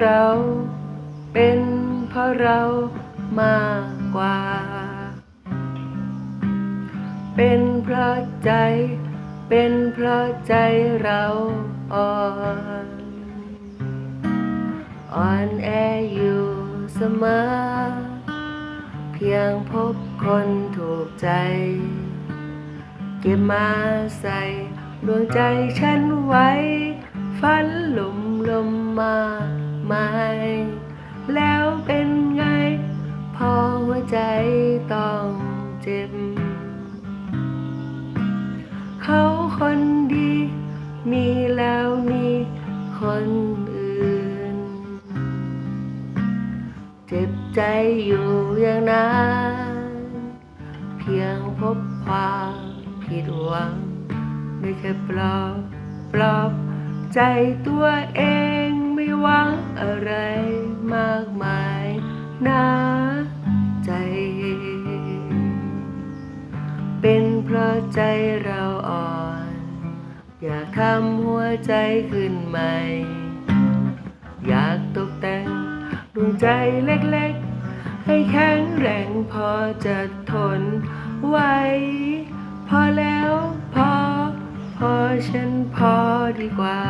เรา เป็นเพราะเรามากกว่า เป็นเพราะใจ เป็นเพราะใจเราอ่อนอ่อนแออยู่เสมอ เพียงพบคนถูกใจ เก็บมาใส่ดวงใจฉันไว้ ฝันหลุมลมมา มาย แล้วเป็นไง พอหัวใจต้องเจ็บ เขาคนดี มีแล้วมีคนอื่น เจ็บใจอยู่อย่างนั้น เพียงพบความผิดหวัง ไม่เคยปลอบปลอบใจตัวเองายนะใจ เป็นเพราะใจเราอ่อน อยากทำหัวใจขึ้นใหม่ อยากตกแต่งดวงใจเล็กๆ ให้แข็งแรงพอจะทนไหวพอแล้วพอ พอฉันพอดีกว่า